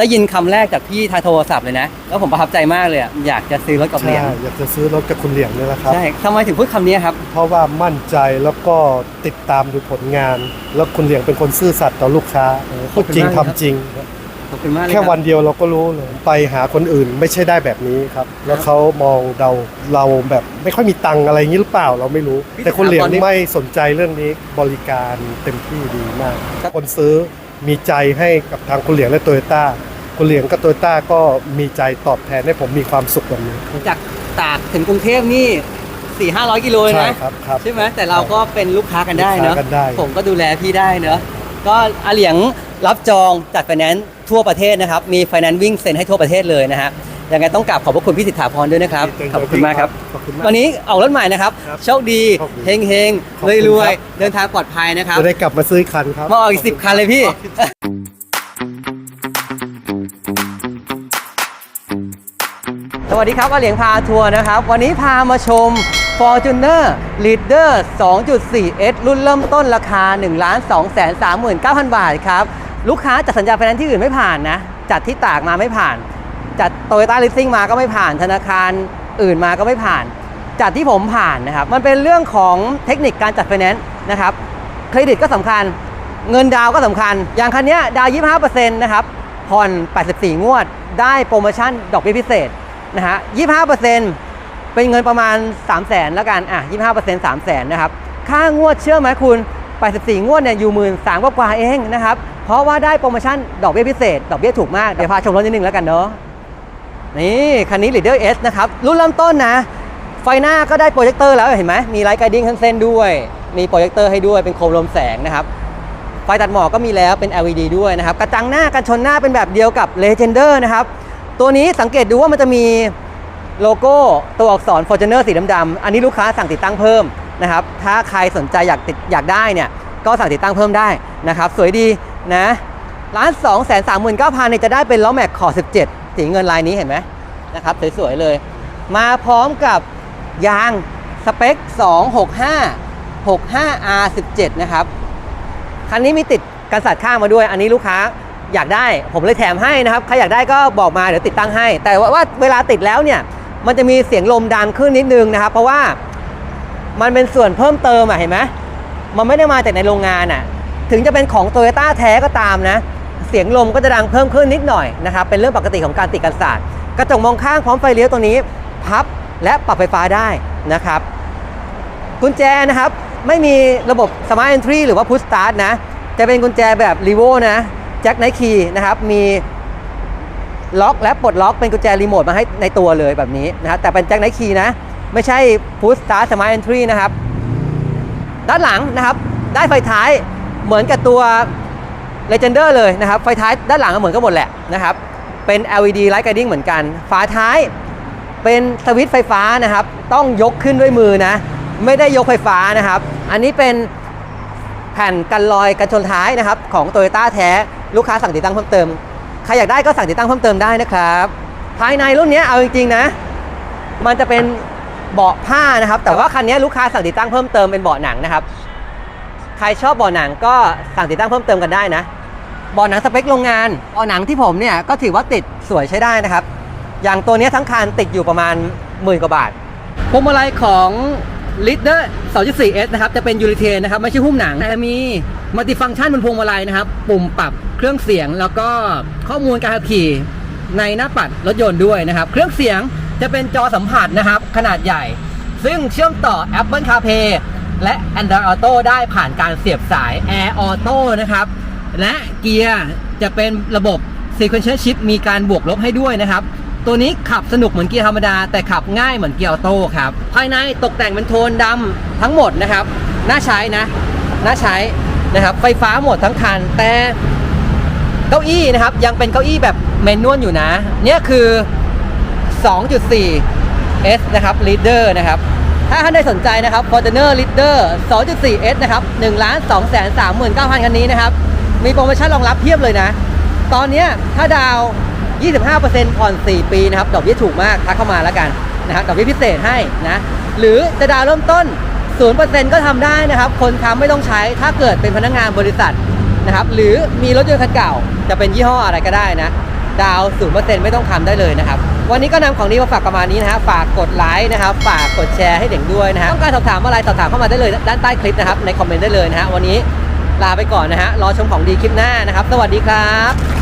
ได้ยินคำแรกจากพี่ทางโทรศัพท์เลยนะ แล้วผมประทับใจมากเลยอะอยากจะซื้อรถกับใช่เหรียญอยากจะซื้อรถกับคุณเหลียงนี่แหละครับ ใช่ทำไมถึงพูดคำนี้ครับ เพราะว่ามั่นใจแล้วก็ติดตามดูผลงาน แล้วคุณเหลียงเป็นคนซื่อสัตย์ต่อลูกค้าโอ้ขพูอบดคุณจริงมากทำครับจริง ขอบคุณมากเลยแค่รับ วันเดียวเราก็รู้เลยไปหาคนอื่นไม่ใช่ได้แบบนี้ครับ แล้วเขามองเราเราแบบไม่ค่อยมีตังค์อะไรอย่างนี้หรือเปล่าเราไม่รู้แต่คุณเหลียงไม่สนใจเรื่องนี้บริการเต็มที่ดีมากคนซื้อ มีใจให้กับทางคุณเหลียงและโตโยต้าคุณเหลียงกับโตโยต้าก็มีใจตอบแทนให้ผมมีความสุขแบบนี้จากตากถึงกรุงเทพนี่สี่ห้าร้อยกิโลเลยใช่นะครับครับ ใช่ไหมแต่เราก็เป็นลูกค้ากันได้ลูกเนค้าอะกันได้ ผมก็ดูแลพี่ได้เนอะก็อาเหลียงรับจองจัดไฟแนนซ์ทั่วประเทศนะครับ มีไฟแนนซ์วิ่งเซ็นให้ทั่วประเทศเลยนะฮะ ยังไงต้องกราบขอบพระคุณพี่สิทธาพรด้วยนะครับ ขอบคุณมากครับ ขอบคุณมาก วันนี้ออกรถใหม่นะครับ ครับโชคดีโชคดีเฮงเฮงขอบรวยคุณรวยครับเดินทางปลอดภัยนะครับ จะได้กลับมาซื้ออีกคันครับ มาออกอีกสิบคันเลยพี่สวัสดีครับอาเหลียงพาทัวร์นะครับ วันนี้พามาชม Fortuner Leader 2.4S รุ่นเริ่มต้นราคา 1 2 3 9 0 0 0 บาทครับ ลูกค้าจัดสัญญาไฟแนนซ์ที่อื่นไม่ผ่านนะ จัดที่ตากมาไม่ผ่าน จัดโตโยต้าลิสซิ่งมาก็ไม่ผ่านธนาคารอื่นมาก็ไม่ผ่าน จัดที่ผมผ่านนะครับ มันเป็นเรื่องของเทคนิคการจัดไฟแนนซ์นะครับเครดิตก็สำคัญ เงินดาวน์ก็สำคัญ อย่างคันนี้ยดาวน์25%นะครับผ่อน 84 งวด ได้โปรโมชั่นดอกเบี้ยพิเศษนะฮะ25%เป็นเงินประมาณ 3 0 0แสนแล้วกัน อะ 25% 3 0 0แสนนะครับ ค่างวดเชื่อไหมคุณ 84 งวดเนี่ยอยู่หมื่นสามกว่าเองนะครับ เพราะว่าได้โปรโมชั่นดอกเบี้ยพิเศษ ดอกเบี้ยถูกมาก เดี๋ยวพาชมรถนิดนึงแล้วกันเนาะ นี่คันนี้ Leader S นะครับ รุ่นเริ่มต้นนะ ไฟหน้าก็ได้โปรเจคเตอร์แล้วเห็นไหมมีไลท์ไกดิ้งทั้งเส้นด้วย มีโปรเจคเตอร์ให้ด้วยเป็นโคมลมแสงนะครับ ไฟตัดหมอกก็มีแล้วเป็น LED ด้วยนะครับ กระจังหน้ากันชนหน้าเป็นแบบเดียวกับ Legender นะครับ ตัวนี้สังเกตดูว่ามันจะมีโลโก้ตัวอักษร Fortuner สีดำๆอันนี้ลูกค้าสั่งติดตั้งเพิ่มนะครับ ถ้าใครสนใจอยากติดอยากได้เนี่ย ก็สั่งติดตั้งเพิ่มได้นะครับ สวยดีนะร้าน2 3 9 0 0 0เนี่ยจะได้เป็นล้อแม็กขอ 17 สีเงินลายนี้เห็นไหมนะครับสวยๆเลย มาพร้อมกับยางสเปค 265 65R17 นะครับ คันนี้มีติดกันสัดข้างมาด้วย อันนี้ลูกค้าอยากได้ผมเลยแถมให้นะครับ ใครอยากได้ก็บอกมาเดี๋ยวติดตั้งให้ แต่ว่าว่าเวลาติดแล้วเนี่ย มันจะมีเสียงลมดังขึ้นนิดนึงนะครับ เพราะว่ามันเป็นส่วนเพิ่มเติมอะเห็นไหมมันไม่ได้มาจากในโรงงานอะ ถึงจะเป็นของโตโยต้าแท้ก็ตามนะ เสียงลมก็จะดังเพิ่มขึ้นนิดหน่อยนะครับเป็นเรื่องปกติของการติดกันศาสตร์กระจกมองข้างพร้อมไฟเลี้ยวตัวนี้ พับและปรับไฟฟ้าได้นะครับกุญแจนะครับไม่มีระบบ Smart Entry หรือว่า Push Start นะ จะเป็นกุญแจแบบ r e v o นะแจ็คไนคีนะครับมีล็อกและปลดล็อกเป็นกุญแจรีโมทมาให้ในตัวเลยแบบนี้นะครับแต่เป็นแจ็คไนคีนะ ไม่ใช่ Push Start Smart Entry นะครับ ด้านหลังนะครับ ได้ไฟท้ายเหมือนกับตัว Legender เลยนะครับ ไฟท้ายด้านหลังก็เหมือนกันหมดแหละนะครับ เป็น LED Light Guiding เหมือนกัน ฝาท้ายเป็นสวิตช์ไฟฟ้านะครับ ต้องยกขึ้นด้วยมือนะ ไม่ได้ยกไฟฟ้านะครับ อันนี้เป็นแผ่นกันรอยกันชนท้ายนะครับ ของ t o y ยต้แท้ลูกค้าสั่งติดตั้งเพิ่มเติม ใครอยากได้ก็สั่งติดตั้งเพิ่มเติมได้นะครับ ภายในรุ่นนี้เอาจริงๆนะ มันจะเป็นเบาะผ้านะครับ แต่ว่าคันนี้ลูกค้าสั่งติดตั้งเพิ่มเติมเป็นเบาะหนังนะครับ ใครชอบเบาะหนังก็สั่งติดตั้งเพิ่มเติมกันได้นะ บาะหนังสเปคโรงงานบาะหนังที่ผมเนี่ยก็ถือว่าติดสวยใช้ได้นะครับ อย่างตัวนี้ทั้งคันติดอยู่ประมาณหมื่นกว่าบาทพวงมาลัยของ Leader 2.4S นะครับจะเป็นยูริเทนนะครับไม่ใช่หุ้มหนังแต่มีมัลติฟังก์ชันบนพวงมาลัยนะครับ ปุ่มปรับเครื่องเสียงแล้วก็ข้อมูลการขับขี่ในหน้าปัดรถยนต์ด้วยนะครับ เครื่องเสียงจะเป็นจอสัมผัสนะครับ ขนาดใหญ่ ซึ่งเชื่อมต่อ Apple CarPlay และ Android Auto ได้ผ่านการเสียบสาย Air Auto นะครับ และเกียร์จะเป็นระบบ Sequential Shift มีการบวกลบให้ด้วยนะครับ ตัวนี้ขับสนุกเหมือนเกียร์ธรรมดา แต่ขับง่ายเหมือนเกียร์ออโต้ครับ ภายในตกแต่งเป็นโทนดำทั้งหมดนะครับ น่าใช้นะน่าใช้นะครับ ไฟฟ้าหมดทั้งคัน แต่เก้าอี้นะครับ ยังเป็นเก้าอี้แบบเมนนวลอยู่นะ เนี่ยคือ 2.4 S นะครับ Leader นะครับถ้าท่านได้สนใจนะครับ Fortuner Leader 2.4 S นะครับ1ล้าน2แสน39,000 คันนี้นะครับ มีโปรโมชั่นรองรับเพียบเลยนะ ตอนนี้ถ้าดาว 25%ผ่อน 4 ปีนะครับ ดอกเบี้ยถูกมาก ทักเข้ามาแล้วกันนะครับ ดอกเบี้ยพิเศษให้นะ หรือจะดาวเริ่มต้น 0%ก็ทำได้นะครับ คนค้ำไม่ต้องใช้ ถ้าเกิดเป็นพนักงงานบริษัทนะครับ หรือมีรถยนต์คันเก่า จะเป็นยี่ห้ออะไรก็ได้นะ ดาว 0%ไม่ต้องค้ำได้เลยนะครับ วันนี้ก็นำของนี้มาฝากประมาณนี้นะฮะ ฝากกดไลค์นะครับ ฝากกดแชร์ให้เด็กด้วยนะฮะ ต้องการสอบถามอะไรสอบถามเข้ามาได้เลยด้านใต้คลิปนะครับ ในคอมเมนต์ได้เลยนะฮะ วันนี้ ลาไปก่อนนะฮะรอชมของดีคลิปหน้านะครับ สวัสดีครับ